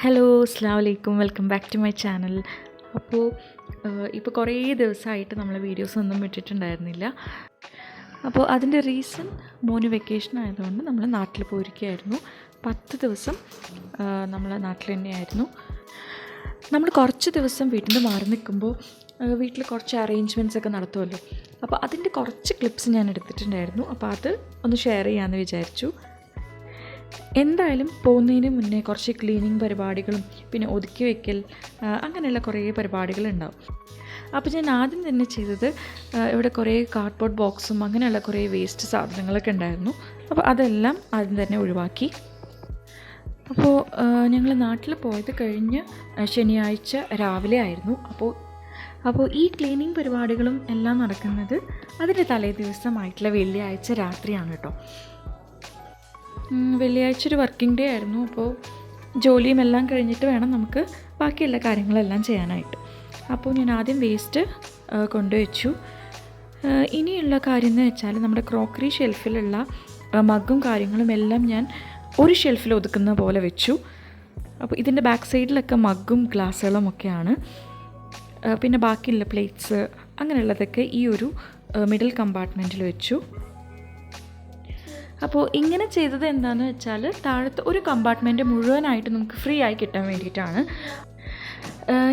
Hello അസ്സാം വലൈക്കും welcome back to my channel അപ്പോൾ ഇപ്പോൾ കുറേ ദിവസമായിട്ട് നമ്മൾ വീഡിയോസ് ഒന്നും ഇട്ടിട്ടുണ്ടായിരുന്നില്ല. അപ്പോൾ അതിന്റെ റീസൺ മോന് വെക്കേഷൻ ആയതുകൊണ്ട് നമ്മൾ നാട്ടിൽ പോയിരിക്കുകയായിരുന്നു. പത്ത് ദിവസം നമ്മൾ നാട്ടിൽ തന്നെയായിരുന്നു. നമ്മൾ കുറച്ച് ദിവസം വീട്ടിൽ നിന്ന് മാറി നിൽക്കുമ്പോൾ വീട്ടിൽ കുറച്ച് അറേഞ്ച്മെന്റ്സ് ഒക്കെ നടത്തുമല്ലോ. അപ്പോൾ അതിന്റെ കുറച്ച് ക്ലിപ്സ് ഞാൻ എടുത്തിട്ടുണ്ടായിരുന്നു. അപ്പോൾ അത് ഒന്ന് ഷെയർ ചെയ്യാമെന്ന് വിചാരിച്ചു. എന്തായാലും പോകുന്നതിന് മുന്നേ കുറച്ച് ക്ലീനിങ് പരിപാടികളും പിന്നെ ഒതുക്കി വയ്ക്കൽ അങ്ങനെയുള്ള കുറേ പരിപാടികളുണ്ടാവും. അപ്പോൾ ഞാൻ ആദ്യം തന്നെ ചെയ്തത് ഇവിടെ കുറേ കാർഡ്ബോർഡ് ബോക്സും അങ്ങനെയുള്ള കുറേ വേസ്റ്റ് സാധനങ്ങളൊക്കെ ഉണ്ടായിരുന്നു. അപ്പോൾ അതെല്ലാം ആദ്യം തന്നെ ഒഴിവാക്കി. അപ്പോൾ ഞങ്ങൾ നാട്ടിൽ പോയത് കഴിഞ്ഞ് ശനിയാഴ്ച രാവിലെ ആയിരുന്നു. അപ്പോൾ അപ്പോൾ ഈ ക്ലീനിങ് പരിപാടികളും എല്ലാം നടക്കുന്നത് അതിന്റെ തലേ ദിവസമായിട്ടുള്ള വെള്ളിയാഴ്ച രാത്രിയാണ് കേട്ടോ. വെള്ളിയാഴ്ച ഒരു വർക്കിംഗ് ഡേ ആയിരുന്നു. അപ്പോൾ ജോലിയും എല്ലാം കഴിഞ്ഞിട്ട് വേണം നമുക്ക് ബാക്കിയുള്ള കാര്യങ്ങളെല്ലാം ചെയ്യാനായിട്ട്. അപ്പോൾ ഞാൻ ആദ്യം വേസ്റ്റ് കൊണ്ടുവച്ചു. ഇനിയുള്ള കാര്യം എന്ന് വെച്ചാൽ നമ്മുടെ ക്രോക്കറി ഷെൽഫിലുള്ള മഗ്ഗും കാര്യങ്ങളും എല്ലാം ഞാൻ ഒരു ഷെൽഫിൽ ഒതുക്കുന്ന പോലെ വെച്ചു. അപ്പോൾ ഇതിന്റെ ബാക്ക് സൈഡിലൊക്കെ മഗ്ഗും ഗ്ലാസ്സുകളും ഒക്കെയാണ്. പിന്നെ ബാക്കിയുള്ള പ്ലേറ്റ്സ് അങ്ങനെയുള്ളതൊക്കെ ഈ ഒരു മിഡിൽ കമ്പാർട്ട്മെന്റിൽ വെച്ചു. അപ്പോൾ ഇങ്ങനെ ചെയ്തത് എന്താണെന്ന് വെച്ചാൽ താഴത്തെ ഒരു കമ്പാർട്ട്മെന്റ് മുഴുവനായിട്ട് നമുക്ക് ഫ്രീ ആയി കിട്ടാൻ വേണ്ടിയിട്ടാണ്.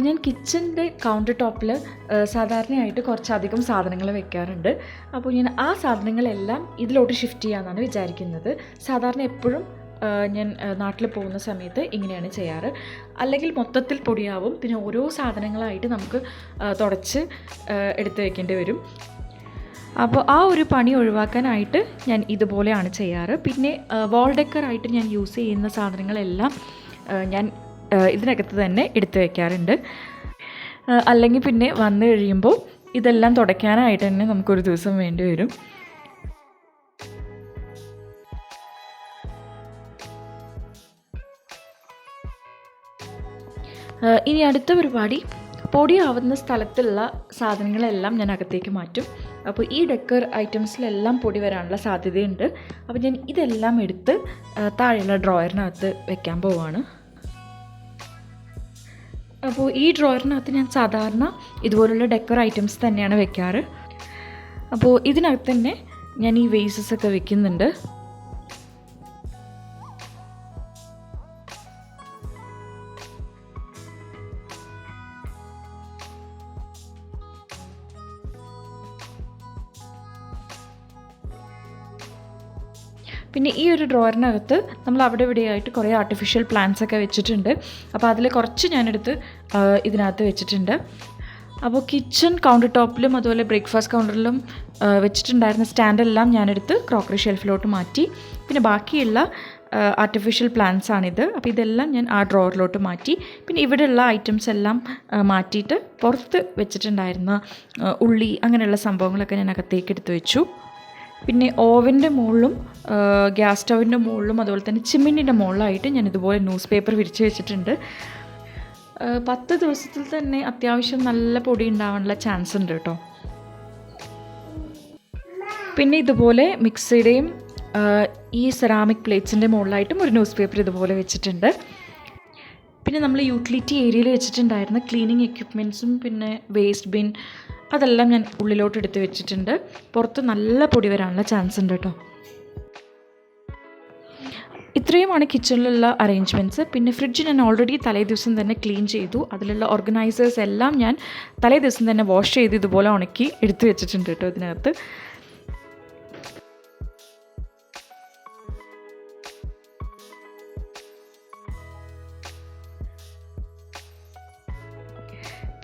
ഞാൻ കിച്ചന്റെ കൗണ്ടർ ടോപ്പിൽ സാധാരണയായിട്ട് കുറച്ചധികം സാധനങ്ങൾ വെക്കാറുണ്ട്. അപ്പോൾ ഞാൻ ആ സാധനങ്ങളെല്ലാം ഇതിലോട്ട് ഷിഫ്റ്റ് ചെയ്യാമെന്നാണ് വിചാരിക്കുന്നത്. സാധാരണ എപ്പോഴും ഞാൻ നാട്ടിൽ പോകുന്ന സമയത്ത് ഇങ്ങനെയാണ് ചെയ്യാറ്. അല്ലെങ്കിൽ മൊത്തത്തിൽ പൊടിയാവും പിന്നെ ഓരോ സാധനങ്ങളായിട്ട് നമുക്ക് തുടച്ച് എടുത്ത് വെക്കേണ്ടി വരും. അപ്പോൾ ആ ഒരു പണി ഒഴിവാക്കാനായിട്ട് ഞാൻ ഇതുപോലെയാണ് ചെയ്യാറ്. പിന്നെ വാൾ ഡെക്കറായിട്ട് ഞാൻ യൂസ് ചെയ്യുന്ന സാധനങ്ങളെല്ലാം ഞാൻ ഇതിനകത്ത് തന്നെ എടുത്തു വയ്ക്കാറുണ്ട് അല്ലെങ്കിൽ പിന്നെ വന്നു കഴിയുമ്പോൾ ഇതെല്ലാം തുടയ്ക്കാനായിട്ട് തന്നെ നമുക്കൊരു ദിവസം വേണ്ടി വരും. ഇനി അടുത്ത പരിപാടി പൊടിയാവുന്ന സ്ഥലത്തുള്ള സാധനങ്ങളെല്ലാം ഞാൻ അകത്തേക്ക് മാറ്റും. അപ്പോൾ ഈ ഡെക്കർ ഐറ്റംസിലെല്ലാം പൊടി വരാനുള്ള സാധ്യതയുണ്ട്. അപ്പോൾ ഞാൻ ഇതെല്ലാം എടുത്ത് താഴെയുള്ള ഡ്രോയറിനകത്ത് വെക്കാൻ പോവാണ്. അപ്പോൾ ഈ ഡ്രോയറിനകത്ത് ഞാൻ സാധാരണ ഇതുപോലുള്ള ഡെക്കർ ഐറ്റംസ് തന്നെയാണ് വെക്കാറ്. അപ്പോൾ ഇതിനകത്ത് തന്നെ ഞാൻ ഈ വേസസ് ഒക്കെ വെക്കുന്നുണ്ട്. പിന്നെ ഈ ഒരു ഡ്രോയറിനകത്ത് നമ്മൾ അവിടെ ഇവിടെയായിട്ട് കുറേ ആർട്ടിഫിഷ്യൽ പ്ലാന്റ്സ് ഒക്കെ വെച്ചിട്ടുണ്ട്. അപ്പോൾ അതിൽ കുറച്ച് ഞാനെടുത്ത് ഇതിനകത്ത് വെച്ചിട്ടുണ്ട്. അപ്പോൾ കിച്ചൺ കൗണ്ടർ ടോപ്പിലും അതുപോലെ ബ്രേക്ക്ഫാസ്റ്റ് കൗണ്ടറിലും വെച്ചിട്ടുണ്ടായിരുന്ന സ്റ്റാൻഡെല്ലാം ഞാനെടുത്ത് ക്രോക്കറി ഷെൽഫിലോട്ട് മാറ്റി. പിന്നെ ബാക്കിയുള്ള ആർട്ടിഫിഷ്യൽ പ്ലാന്റ്സ് ആണിത്. അപ്പോൾ ഇതെല്ലാം ഞാൻ ആ ഡ്രോവറിലോട്ട് മാറ്റി. പിന്നെ ഇവിടെയുള്ള ഐറ്റംസ് എല്ലാം മാറ്റിയിട്ട് പുറത്ത് വെച്ചിട്ടുണ്ടായിരുന്ന ഉള്ളി അങ്ങനെയുള്ള സംഭവങ്ങളൊക്കെ ഞാൻ അകത്തേക്ക് എടുത്ത് വെച്ചു. പിന്നെ ഓവന്റെ മുകളിലും ഗ്യാസ് സ്റ്റൗവിന്റെ മുകളിലും അതുപോലെ തന്നെ ചിമ്മിനിന്റെ മുകളിലായിട്ട് ഞാൻ ഇതുപോലെ ന്യൂസ് പേപ്പർ വിരിച്ച് വെച്ചിട്ടുണ്ട്. പത്ത് ദിവസത്തിൽ തന്നെ അത്യാവശ്യം നല്ല പൊടി ഉണ്ടാവാനുള്ള ചാൻസ് ഉണ്ട് കേട്ടോ. പിന്നെ ഇതുപോലെ മിക്സിയുടെയും ഈ സെറാമിക് പ്ലേറ്റ്സിന്റെ മുകളിലായിട്ടും ഒരു ന്യൂസ് പേപ്പർ ഇതുപോലെ വെച്ചിട്ടുണ്ട്. പിന്നെ നമ്മൾ യൂട്ടിലിറ്റി ഏരിയയിൽ വെച്ചിട്ടുണ്ടായിരുന്ന ക്ലീനിങ് എക്യുപ്മെന്റ്സും പിന്നെ വേസ്റ്റ് ബിൻ അതെല്ലാം ഞാൻ ഉള്ളിലോട്ട് എടുത്ത് വെച്ചിട്ടുണ്ട്. പുറത്ത് നല്ല പൊടി വരാനുള്ള ചാൻസ് ഉണ്ട് കേട്ടോ ഇത്രയുമാണ് കിച്ചണിലുള്ള അറേഞ്ച്മെന്റ്സ് പിന്നെ ഫ്രിഡ്ജ് ഞാൻ ഓൾറെഡി തലേ ദിവസം തന്നെ ക്ലീൻ ചെയ്തു. അതിലുള്ള ഓർഗനൈസേഴ്സ് എല്ലാം ഞാൻ തലേ ദിവസം തന്നെ വാഷ് ചെയ്ത് ഇതുപോലെ ഉണക്കി എടുത്തു വെച്ചിട്ടുണ്ട് കേട്ടോ ഇതിനകത്ത്.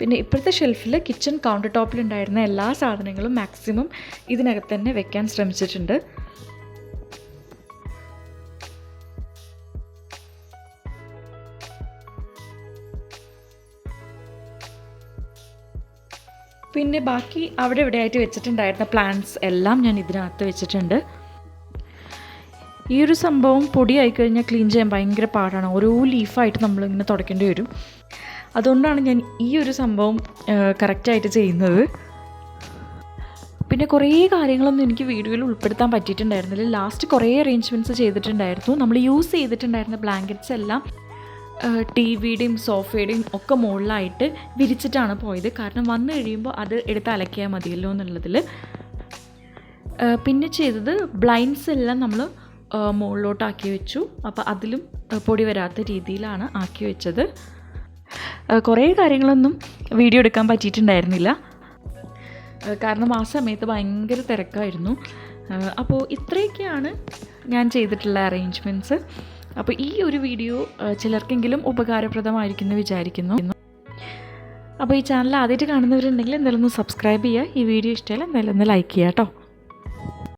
പിന്നെ ഇപ്പോഴത്തെ ഷെൽഫിൽ കിച്ചൺ കൗണ്ടർ ടോപ്പിലുണ്ടായിരുന്ന എല്ലാ സാധനങ്ങളും മാക്സിമം ഇതിനകത്ത് തന്നെ വെക്കാൻ ശ്രമിച്ചിട്ടുണ്ട്. പിന്നെ ബാക്കി അവിടെ ഇവിടെ ആയിട്ട് വെച്ചിട്ടുണ്ടായിരുന്ന പ്ലാന്റ്സ് എല്ലാം ഞാൻ ഇതിനകത്ത് വെച്ചിട്ടുണ്ട്. ഈ ഒരു സംഭവം പൊടിയായി കഴിഞ്ഞാൽ ക്ലീൻ ചെയ്യാൻ ഭയങ്കര പാടാണ്. ഓരോ ലീഫായിട്ട് നമ്മളിങ്ങനെ തുടയ്ക്കേണ്ടി വരും. അതുകൊണ്ടാണ് ഞാൻ ഈ ഒരു സംഭവം കറക്റ്റായിട്ട് ചെയ്യുന്നത്. പിന്നെ കുറേ കാര്യങ്ങളൊന്നും എനിക്ക് വീഡിയോയിൽ ഉൾപ്പെടുത്താൻ പറ്റിയിട്ടുണ്ടായിരുന്നില്ല. ലാസ്റ്റ് കുറേ അറേഞ്ച്മെന്റ്സ് ചെയ്തിട്ടുണ്ടായിരുന്നു. നമ്മൾ യൂസ് ചെയ്തിട്ടുണ്ടായിരുന്ന ബ്ലാങ്കറ്റ്സ് എല്ലാം ടി വിയുടെയും സോഫയുടെയും ഒക്കെ മുകളിലായിട്ട് വിരിച്ചിട്ടാണ് പോയത്. കാരണം വന്നു കഴിയുമ്പോൾ അത് എടുത്ത് അലക്കിയാൽ മതിയല്ലോ എന്നുള്ളതിൽ. പിന്നെ ചെയ്തത് ബ്ലൈൻഡ്സ് എല്ലാം നമ്മൾ മുകളിലോട്ടാക്കി വെച്ചു. അപ്പോൾ അതിലും പൊടി വരാത്ത രീതിയിലാണ് ആക്കി വെച്ചത്. കുറേ കാര്യങ്ങളൊന്നും വീഡിയോ എടുക്കാൻ പറ്റിയിട്ടുണ്ടായിരുന്നില്ല. കാരണം ആ സമയത്ത് ഭയങ്കര തിരക്കായിരുന്നു. അപ്പോൾ ഇത്രയൊക്കെയാണ് ഞാൻ ചെയ്തിട്ടുള്ള അറേഞ്ച്മെന്റ്സ് അപ്പോൾ ഈ ഒരു വീഡിയോ ചിലർക്കെങ്കിലും ഉപകാരപ്രദമായിരിക്കുമെന്ന് വിചാരിക്കുന്നു. അപ്പോൾ ഈ ചാനൽ ആദ്യമായിട്ട് കാണുന്നവരുണ്ടെങ്കിൽ എന്തായാലും ഒന്ന് സബ്സ്ക്രൈബ് ചെയ്യുക. ഈ വീഡിയോ ഇഷ്ടമായാലും എന്തായാലും ഒന്ന് ലൈക്ക് ചെയ്യുക കേട്ടോ.